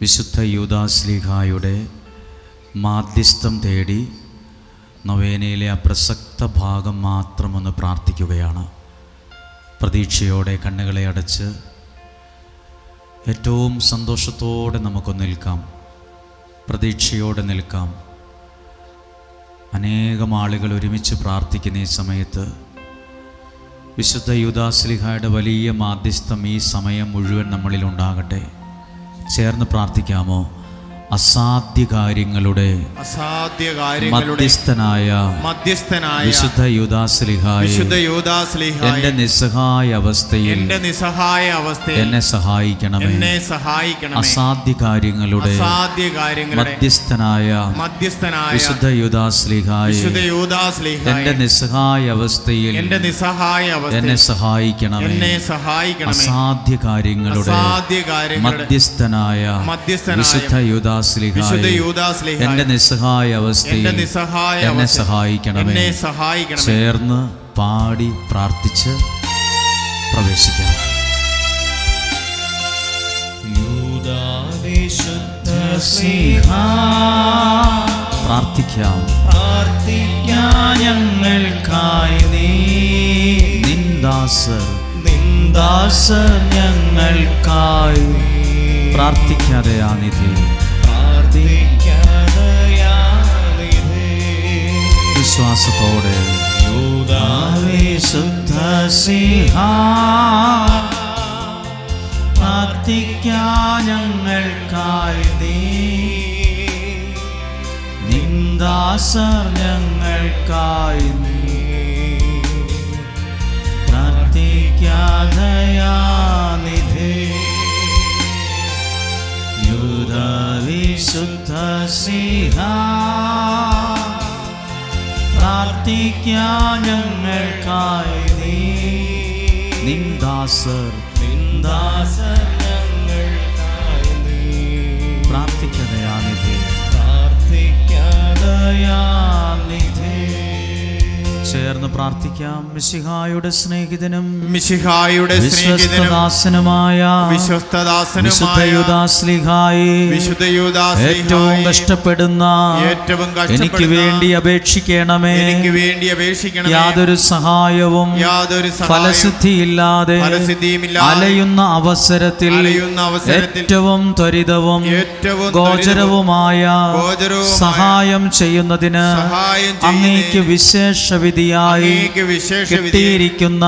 വിശുദ്ധ യൂദാസ്ലിഹായുടെ മാധ്യസ്ഥം തേടി നൊവേനയിലെ അപ്രസക്ത പ്രസക്ത ഭാഗം മാത്രമൊന്ന് പ്രാർത്ഥിക്കുകയാണ്. പ്രതീക്ഷയോടെ കണ്ണുകളെ അടച്ച് ഏറ്റവും സന്തോഷത്തോടെ നമുക്കൊന്ന് നിൽക്കാം. പ്രതീക്ഷയോടെ നിൽക്കാം. അനേകം ആളുകൾ ഒരുമിച്ച് പ്രാർത്ഥിക്കുന്ന ഈ സമയത്ത് വിശുദ്ധ യുദാസ്ലിഹായുടെ വലിയ മാധ്യസ്ഥം ഈ സമയം മുഴുവൻ നമ്മളിൽ ഉണ്ടാകട്ടെ. ചേർന്ന് പ്രാർത്ഥിക്കാമോ? അസാധ്യ കാര്യങ്ങളുടെ അസാധ്യ കാര്യങ്ങളുടെ മധ്യസ്ഥനായ മധ്യസ്ഥനായ വിശുദ്ധ യുദാസ്ലിഹായെ വിശുദ്ധ യൂദാസ്ലീഹായ എന്റെ നിസ്സഹായ അവസ്ഥയിൽ എന്റെ നിസ്സഹായ അവസ്ഥയിൽ എന്നെ സഹായിക്കണമേ. എന്നെ സഹായിക്കണമേ. അസാധ്യ കാര്യങ്ങളുടെ അസാധ്യ കാര്യങ്ങളുടെ മധ്യസ്ഥനായ മധ്യസ്ഥനായ വിശുദ്ധ യുദാസ്ലിഹായെ വിശുദ്ധ യൂദാസ്ലീഹായ എന്റെ നിസ്സഹായ അവസ്ഥയിൽ എന്റെ നിസ്സഹായ എന്നെ സഹായിക്കണം എന്നെ സഹായിക്കണമേ. അസാധ്യ കാര്യങ്ങളുടെ അസാധ്യ കാര്യങ്ങളുടെ മധ്യസ്ഥനായ മധ്യസ്ഥനായ വിശുദ്ധ യുദാ എന്റെ നിസ്സഹായ അവസ്ഥയിൽ എന്നെ അവസ്ഥയിൽ സഹായിക്കണമേ. എന്നെ സഹായിക്കണമേ. ചേർന്ന് പാടി പ്രാർത്ഥിച്ച് പ്രവേശിക്കാം. പ്രാർത്ഥിക്കാം. ഞങ്ങൾക്കായി നീ. നിന്ദാസർ. നിന്ദാസർ ഞങ്ങൾക്കായി പ്രാർത്ഥിക്കാതെ ആ നിധി. വിശ്വാസത്തോടെ. പ്രാർത്ഥിക്കാൻ ഞങ്ങൾക്കായി നീ. നിന്ദാസർ ഞങ്ങൾക്കായി നീ വിശുദ്ധ സിംഹ പ്രാർത്ഥിക്കാൻ ഞങ്ങൾക്കായി നീ. നിന്ദാസർ നിന്ദാസർ ഞങ്ങൾക്കായി നീ. പ്രാർത്ഥിക്കാതെ ആ നിധി പ്രാർത്ഥിക്കാതയാനിധി ചേർന്ന് പ്രാർത്ഥിക്കാം. മിശിഹായുടെ സ്നേഹിതനും മിശിഹായുടെ വിശ്വസ്തദാസനുമായ വിശുദ്ധ വിശ്വസ്തദാസനുമായ യുദാസ്ലിഹായി വിശുദ്ധ ഏറ്റവും കഷ്ടപ്പെടുന്ന ഏറ്റവും എനിക്ക് വേണ്ടി അപേക്ഷിക്കണമേ. എനിക്ക് വേണ്ടി അപേക്ഷിക്കണം യാതൊരു സഹായവും യാതൊരു ഫലസിദ്ധിയില്ലാതെ അലയുന്ന അവസരത്തിൽ ഏറ്റവും ത്വരിതവും ഏറ്റവും ഗോചരവുമായ സഹായം ചെയ്യുന്നതിന് അങ്ങേക്ക് ചെയ്യുന്നതിന് അങ്ങേക്ക് കിട്ടിയിരിക്കുന്ന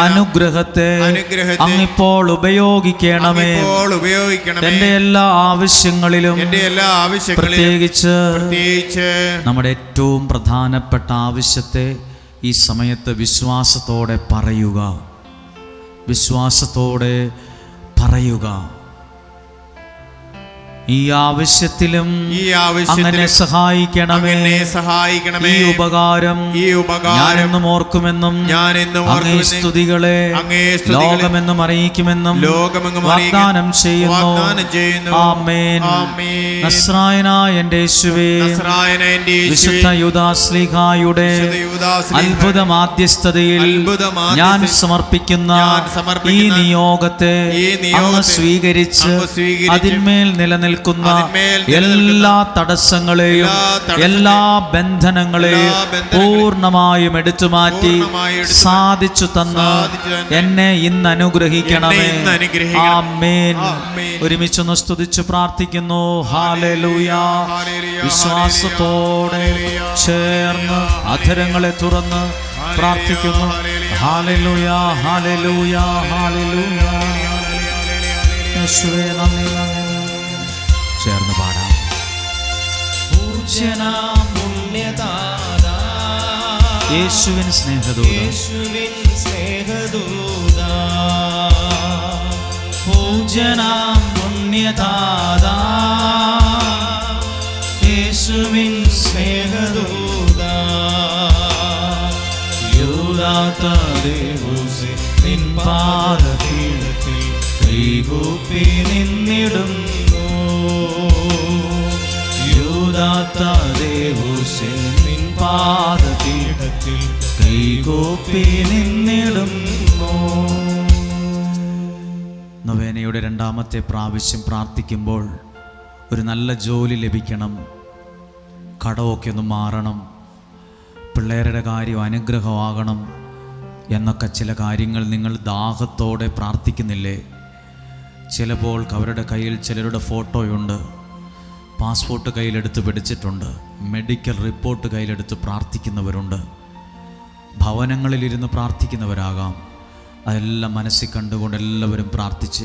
അനുഗ്രഹത്തെ അങ്ങിപ്പോൾ ഉപയോഗിക്കണമേ. എന്റെ എല്ലാ ആവശ്യങ്ങളിലും പ്രത്യേകിച്ച് നമ്മുടെ ഏറ്റവും പ്രധാനപ്പെട്ട ആവശ്യത്തെ ഈ സമയത്ത് വിശ്വാസത്തോടെ പറയുക. വിശ്വാസത്തോടെ പറയുക. ഈ ആവശ്യത്തിലും ഈ അങ്ങനെ സഹായിക്കണമേ. സഹായിക്കണമേ. ഈ ഉപകാരം ഈ ഉപകാരം എന്നും ഓർക്കുമെന്നും ഞാൻ എന്നും അങ്ങേ സ്തുതികളെ അങ്ങേ ലോകമെന്നും അറിയിക്കുമെന്നും ലോകമെങ്ങും വാഗ്ദാനം ചെയ്യുന്നു. ആമേൻ. നസ്രായനായ എന്റെ യേശുവേ വിശുദ്ധ യുദാസ്ലിഹായുടെ അത്ഭുത മാധ്യസ്ഥതയിൽ ഞാൻ സമർപ്പിക്കുന്ന ഈ നിയോഗത്തെ അങ്ങ് സ്വീകരിച്ച് അതിന്മേൽ അതിന്മേൽ നിലനിൽക്കുന്ന എല്ലാ തടസ്സങ്ങളെയും എല്ലാ ബന്ധനങ്ങളെയും പൂർണമായും എടുത്തു മാറ്റി സാധിച്ചു തന്ന് എന്നെ ഇന്ന് അനുഗ്രഹിക്കണമേ. ആമേൻ. ഒരുമിച്ചൊന്ന് സ്തുതിച്ച് പ്രാർത്ഥിക്കുന്നു. ഹാലലൂയ വിശ്വാസത്തോടെ ചേർന്ന് അധരങ്ങളെ തുറന്ന് പ്രാർത്ഥിക്കുന്നു. ഹാലലൂയ ഹാലലൂയ ഹാലലൂയ നന്ദി നന്ദി. ചേർന്ന് പാടാം യേശുവിൻ സ്നേഹദൂത യേശുവിൻ സ്നേഹദൂതാ. പൂജന പുണ്യദാതാ, യേശുവിൻ സ്നേഹദൂതാ. യൂദാത ദേവോസെ നിൻ പാദപീഠത്തിൽ കൈകൂപ്പി നിന്നിടുന്നു പാദപീഠത്തിൽ കൈകോപ്പി നിന്നിടുന്നു. നൊവേനയുടെ രണ്ടാമത്തെ പ്രാവശ്യം പ്രാർത്ഥിക്കുമ്പോൾ ഒരു നല്ല ജോലി ലഭിക്കണം. കടമൊക്കെ ഒന്ന് മാറണം. പിള്ളേരുടെ കാര്യം അനുഗ്രഹമാകണം എന്നൊക്കെ ചില കാര്യങ്ങൾ നിങ്ങൾ ദാഹത്തോടെ പ്രാർത്ഥിക്കുന്നില്ലേ? ചിലപ്പോൾ അവരുടെ കയ്യിൽ ചിലരുടെ ഫോട്ടോയുണ്ട്. പാസ്പോർട്ട് കയ്യിലെടുത്ത് പിടിച്ചിട്ടുണ്ട്. മെഡിക്കൽ റിപ്പോർട്ട് കയ്യിലെടുത്ത് പ്രാർത്ഥിക്കുന്നവരുണ്ട്. ഭവനങ്ങളിലിരുന്ന് പ്രാർത്ഥിക്കുന്നവരാകാം. അതെല്ലാം മനസ്സിൽ കണ്ടുകൊണ്ട് എല്ലാവരും പ്രാർത്ഥിച്ച്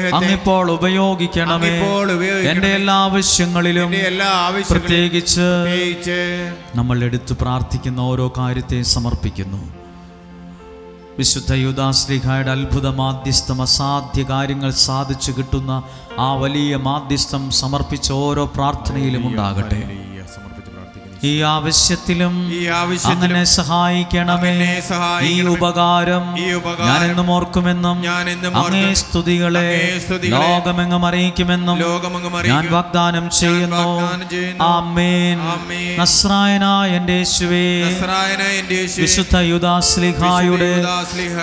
അങ്ങിപ്പോൾ ഉപയോഗിക്കണമേ. എന്റെ എല്ലാ ആവശ്യങ്ങളിലും പ്രത്യേകിച്ച് നമ്മൾ എടുത്തു പ്രാർത്ഥിക്കുന്ന ഓരോ കാര്യത്തെ സമർപ്പിക്കുന്നു. വിശുദ്ധ യുദാശ്രീഖായുടെ അത്ഭുത മാധ്യസ്ഥം അസാധ്യ കാര്യങ്ങൾ സാധിച്ചു കിട്ടുന്ന ആ വലിയ മാധ്യസ്ഥം സമർപ്പിച്ച ഓരോ പ്രാർത്ഥനയിലും ഉണ്ടാകട്ടെ. ഈ ആവശ്യത്തിലും ഈ ആവശ്യത്തിലും സഹായിക്കണമേ ഈ ഉപകാരം ഞാൻ എന്നും ഓർക്കുമെന്നും ഞാൻ എന്നും അങ്ങേ. സ്തുതികളെ ലോകമെങ്ങും അറിയിക്കുമെന്നും ഞാൻ. വാഗ്ദാനം ചെയ്യുന്നു ആമേൻ. നസ്രായനായ എന്റെ യേശുവേ വിശുദ്ധ യുദാസ്ലിഹായുടെ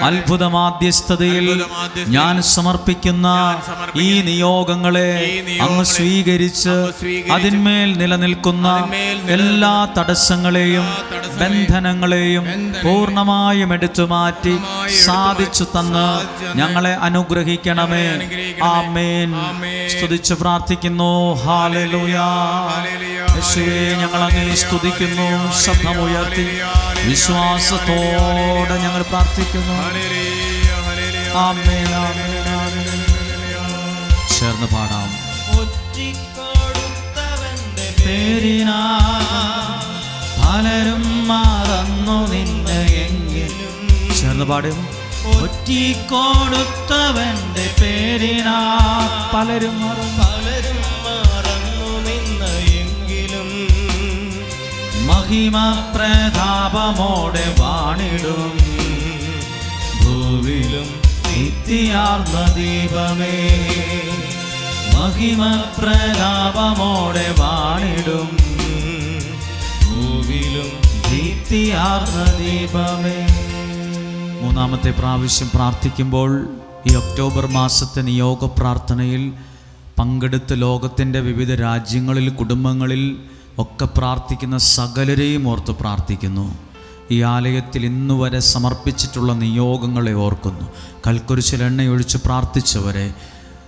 അത്ഭുത മാധ്യസ്ഥതയിൽ ഞാൻ സമർപ്പിക്കുന്ന ഈ നിയോഗങ്ങളെ അങ്ങ് സ്വീകരിച്ച് അതിന്മേൽ നിലനിൽക്കുന്ന എല്ലാ എല്ലാ തടസ്സങ്ങളെയും ബന്ധനങ്ങളെയും പൂർണമായും എടുത്തു മാറ്റി സാധിച്ചു തന്ന് ഞങ്ങളെ അനുഗ്രഹിക്കണമേ. ആ മേൻ ആമേൻ. സ്തുതിച്ച് പ്രാർത്ഥിക്കുന്നു. ഞങ്ങൾ അങ്ങനെ സ്തുതിക്കുന്നു. ശബ്ദമുയർത്തി വിശ്വാസത്തോടെ ഞങ്ങൾ പ്രാർത്ഥിക്കുന്നു. ആമേൻ. ചേർന്ന് പാടാം. പേരിനാ പലരും മറന്നു നിന്നെ എങ്കിലും. ചേർന്ന് പാടും. ഒറ്റിക്കൊടുത്തവന്റെ പേരിനാ. പലരും പലരും മറന്നു നിന്നെ എങ്കിലും. മഹിമ പ്രതാപമോടെ വാണിടും. ഭൂവിലും നിത്യാർന്ന ദീപമേ. മഹിമ പ്രതാപമോടെ മൂന്നാമത്തെ പ്രാവശ്യം പ്രാർത്ഥിക്കുമ്പോൾ ഈ ഒക്ടോബർ മാസത്തെ നിയോഗ പ്രാർത്ഥനയിൽ പങ്കെടുത്ത് ലോകത്തിന്റെ വിവിധ രാജ്യങ്ങളിൽ കുടുംബങ്ങളിൽ ഒക്കെ പ്രാർത്ഥിക്കുന്ന സകലരെയും ഓർത്ത് പ്രാർത്ഥിക്കുന്നു. ഈ ആലയത്തിൽ ഇന്നു വരെ സമർപ്പിച്ചിട്ടുള്ള നിയോഗങ്ങളെ ഓർക്കുന്നു. കൽക്കുരിശിൽ എണ്ണയൊഴിച്ച് പ്രാർത്ഥിച്ചവരെ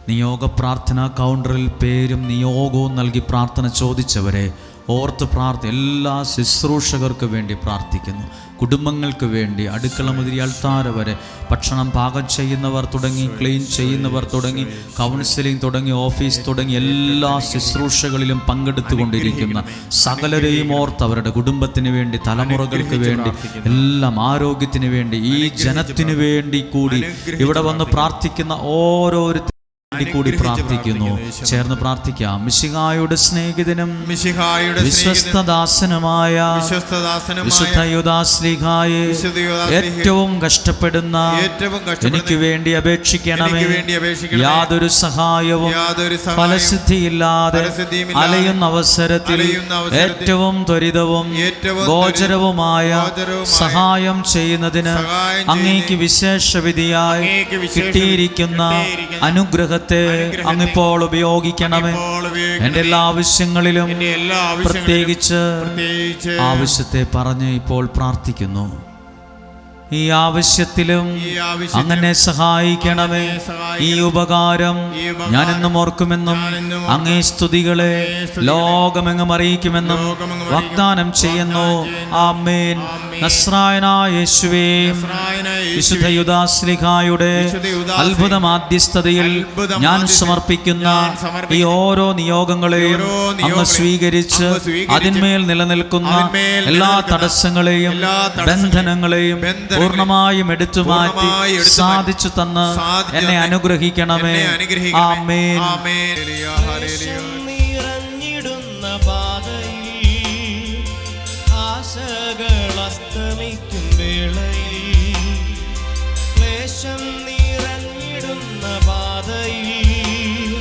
നിയോഗ പ്രാർത്ഥനാ കൗണ്ടറിൽ പേരും നിയോഗവും നൽകി പ്രാർത്ഥന ചോദിച്ചവരെ ഓർത്ത് പ്രാർത്ഥ എല്ലാ ശുശ്രൂഷകർക്ക് വേണ്ടി പ്രാർത്ഥിക്കുന്നു. കുടുംബങ്ങൾക്ക് വേണ്ടി അടുക്കള മുതിരി അൾത്താര വരെ ഭക്ഷണം പാകം ചെയ്യുന്നവർ തുടങ്ങി ക്ലീൻ ചെയ്യുന്നവർ തുടങ്ങി കൗൺസിലിംഗ് തുടങ്ങി ഓഫീസ് തുടങ്ങി എല്ലാ ശുശ്രൂഷകളിലും പങ്കെടുത്തുകൊണ്ടിരിക്കുന്ന സകലരെയും ഓർത്ത് അവരുടെ കുടുംബത്തിന് വേണ്ടി തലമുറകൾക്ക് വേണ്ടി എല്ലാം ആരോഗ്യത്തിന് വേണ്ടി ഈ ജനത്തിന് വേണ്ടി കൂടി ഇവിടെ വന്ന് പ്രാർത്ഥിക്കുന്ന ഓരോരുത്തരും വേണ്ടി കൂടി പ്രാർത്ഥിക്കുന്നു. ചേർന്ന് പ്രാർത്ഥിക്കാം. മിശിഹായുടെ സ്നേഹിതനും മിശിഹായുടെ വിശ്വസ്തദാസനുമായ വിശ്വസ്തദാസനുമായ യുദാശ്ലീഹായെ ഏറ്റവും കഷ്ടപ്പെടുന്ന എനിക്ക് വേണ്ടി അപേക്ഷിക്കണമേ. യാതൊരു സഹായവും ഫലസിദ്ധിയില്ലാതെ അലയുന്ന അവസരത്തിൽ ഏറ്റവും ത്വരിതവും ഗോചരവുമായ സഹായം ചെയ്യുന്നതിന് അങ്ങേക്ക് വിശേഷവിധിയായി വിശേഷ കിട്ടിയിരിക്കുന്ന കിട്ടിയിരിക്കുന്ന അനുഗ്രഹത്തെ അനുഗ്രഹത്തെ അങ്ങിപ്പോൾ ഉപയോഗിക്കണമേ. ഇപ്പോൾ ഉപയോഗിക്കണമേ. എന്റെ എല്ലാ ആവശ്യങ്ങളിലും എന്റെ എല്ലാ ആവശ്യങ്ങളിലും പ്രത്യേകിച്ച് പ്രത്യേകിച്ച് ആവശ്യത്തെ പറഞ്ഞ് ഇപ്പോൾ പ്രാർത്ഥിക്കുന്നു. ഈ ആവശ്യത്തിലും അങ്ങനെ സഹായിക്കണമേ. ഈ ഉപകാരം ഞാനെന്നും ഓർക്കുമെന്നും അങ്ങേ സ്തുതികളെ ലോകമെങ്ങും അറിയിക്കുമെന്നും വാഗ്ദാനം ചെയ്യുന്നു. ആമേൻ. ആമേൻ. നസ്രായനായ യേശുവേ വിശുദ്ധ യുദാശ്ലിഹായുടെ അത്ഭുത മാധ്യസ്ഥതയിൽ ഞാൻ സമർപ്പിക്കുന്ന ഈ ഓരോ നിയോഗങ്ങളെയും അങ്ങ് സ്വീകരിച്ച് അതിന്മേൽ നിലനിൽക്കുന്ന എല്ലാ തടസ്സങ്ങളെയും ബന്ധനങ്ങളെയും പൂർണമായും എടുത്തു മാറ്റി സാധിച്ചു തന്ന് എന്നെ അനുഗ്രഹിക്കണമേ. ആമേൻ. നിറഞ്ഞിടുന്ന പാതയിൽ ആശകൾ അസ്തമിക്കും വേളയിൽ. ക്ലേശം നിറഞ്ഞിടുന്ന പാതയിൽ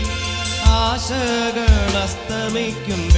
ആശകൾ അസ്തമിക്കും